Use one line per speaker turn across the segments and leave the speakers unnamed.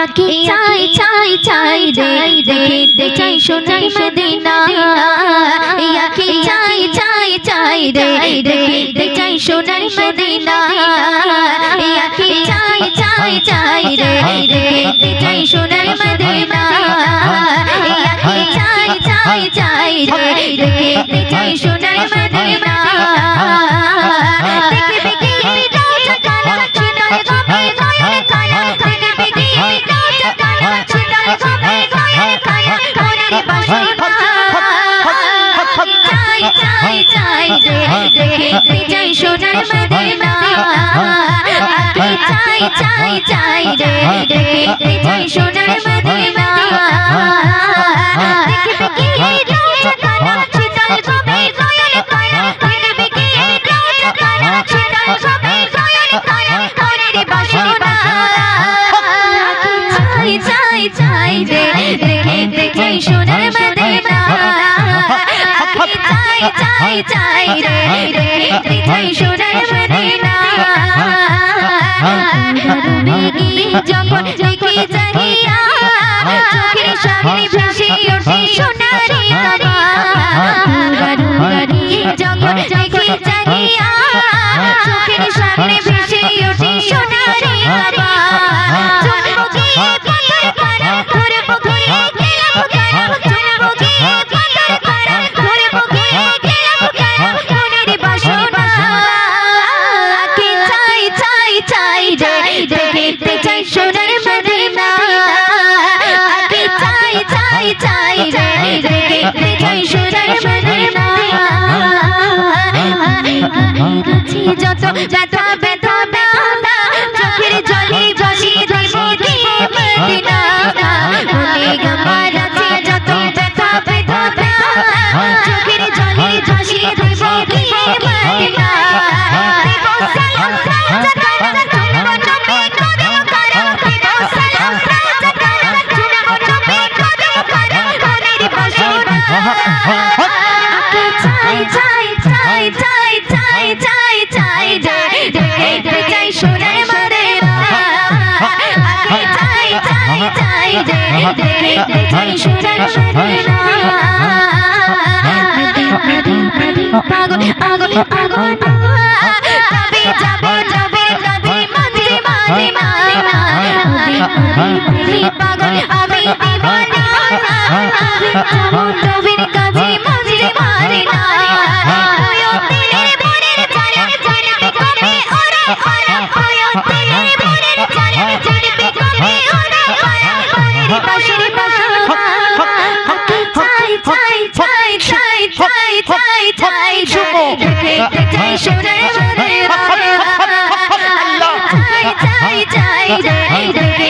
ইয়াকে চাই চাই চাই রে দেখিতে চাই সোনার মদিনা ইয়াকে চাই চাই চাই রে দেখিতে চাই সোনার মদিনা ইয়াকে চাই চাই চাই রে দেখিতে মদিনা আকে চাই চাই চাই রে রে চাই সোনার মদিনা চাই চাই রে দেখতে চাই সোনার মদিনা যখন দেখি জানিয়া চোখের সামনে ভেসে ওঠে সোনারি কাবা যখন দেখি জানিয়া চোখের আছি যত যত চাই চাই চাই চাই চাই চাই চাই দেখতে চাই সোনার মারে চাই চাই চাই দেখতে চাই সোনার মারে আগুন আগুন আগুন আবি যাবে যাবে যাবে মাঝে মাঝে মাঝে মাঝে পাগল, আমি দিবানা। আমি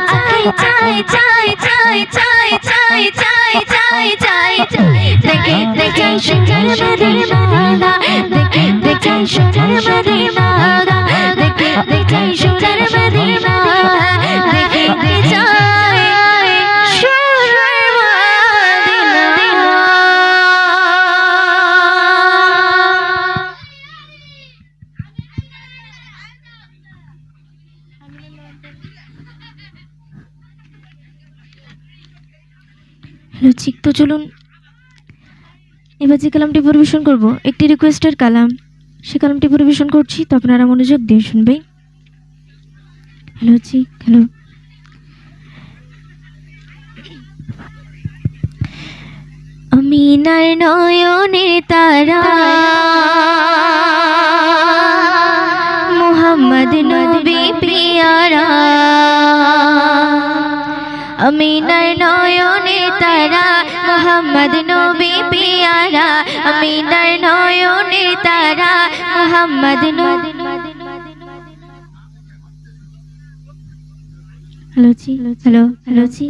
চাই চাই চাই চাই চাই চাই দেখতে চাই সোনার মদিনা চাই চাই চাই দেখতে চাই সোনার মদিনা চাই চাই চাই চাই চাই চাই চাই চাই
লুচিক তো চলুন। এবার যে কালামটি পরিবেশন করব, একটি রিকোয়েস্টের কালাম। সে কালামটি পরিবেশন করছি, তো আপনারা মনোযোগ দিয়ে শুনবেন। হ্যালো চিক হ্যালো আমি নয়নের তারা আমিনার নয়নে তারা মোহাম্মদ নবী পিয়ারা। আমিনার নয়নে তারা মোহাম্মদ নবী। হ্যালো হ্যালো হ্যালো জি।